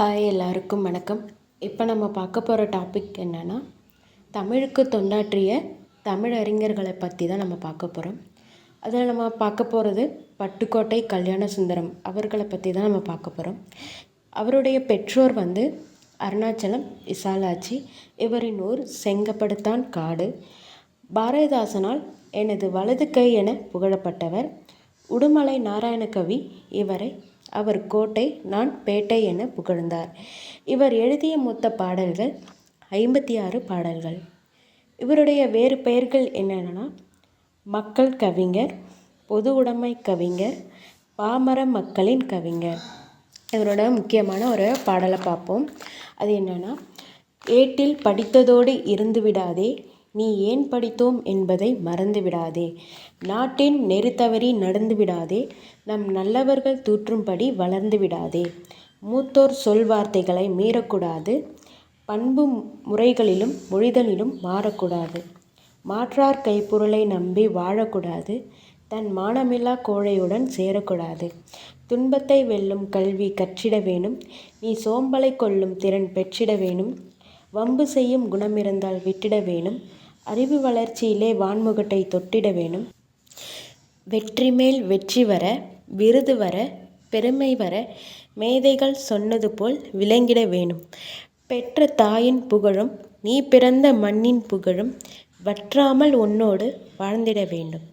Hi எல்லாருக்கும் வணக்கம். இப்போ நம்ம பார்க்க போகிற டாபிக் என்னென்னா தமிழுக்கு தொண்டாற்றிய தமிழறிஞர்களை பற்றி தான் நம்ம பார்க்க போகிறோம் அதில் நம்ம பார்க்க போகிறது பட்டுக்கோட்டை கல்யாண சுந்தரம் அவர்களை பற்றி தான் நம்ம பார்க்க போகிறோம் அவருடைய பெற்றோர் வந்து அருணாச்சலம் விசாலாட்சி. இவரின் ஊர் செங்கப்படுத்தான் காடு. பாரதிதாசனால் எனது வலது கை என புகழப்பட்டவர் உடுமலை நாராயணகவி. இவரை அவர் கோட்டை நான் பேட்டை என புகழ்ந்தார். இவர் எழுதிய மொத்த பாடல்கள் ஐம்பத்தி ஆறு பாடல்கள். இவருடைய வேறு பெயர்கள் என்னென்னா மக்கள் கவிஞர் பொது உடைமை கவிஞர் பாமர மக்களின் கவிஞர். இவரோட முக்கியமான ஒரு பாடலை பார்ப்போம். அது என்னென்னா ஏட்டில் படித்ததோடு இருந்து விடாதே நீ ஏன் படித்தோம் என்பதை மறந்து விடாதே நாட்டின் நெறி தவறி நடந்து விடாதே நம் நல்லவர்கள் தூற்றும்படி வளர்ந்து விடாதே மூத்தோர் சொல் வார்த்தைகளை மீறக்கூடாது. பண்பு முறைகளிலும் மொழிதலிலும் மாறக்கூடாது. மாற்றார் கைப்பொருளை நம்பி வாழக்கூடாது. தன் மானமில்லா கோழையுடன் சேரக்கூடாது. துன்பத்தை வெல்லும் கல்வி கற்றிட வேணும். நீ சோம்பலை கொள்ளும் திறன் பெற்றிட வேணும். வம்பு செய்யும் குணமிருந்தால் விட்டிட வேணும். அறிவு வளர்ச்சியிலே வான்முகட்டை தொட்டிட வேணும். வெற்றி மேல் வெற்றி வர விருது வர பெருமை வர மேதைகள் சொன்னது போல் விளங்கிட வேணும். பெற்ற தாயின் புகழும் நீ பிறந்த மண்ணின் புகழும் வற்றாமல் உன்னோடு வாழ்ந்திட வேண்டும்.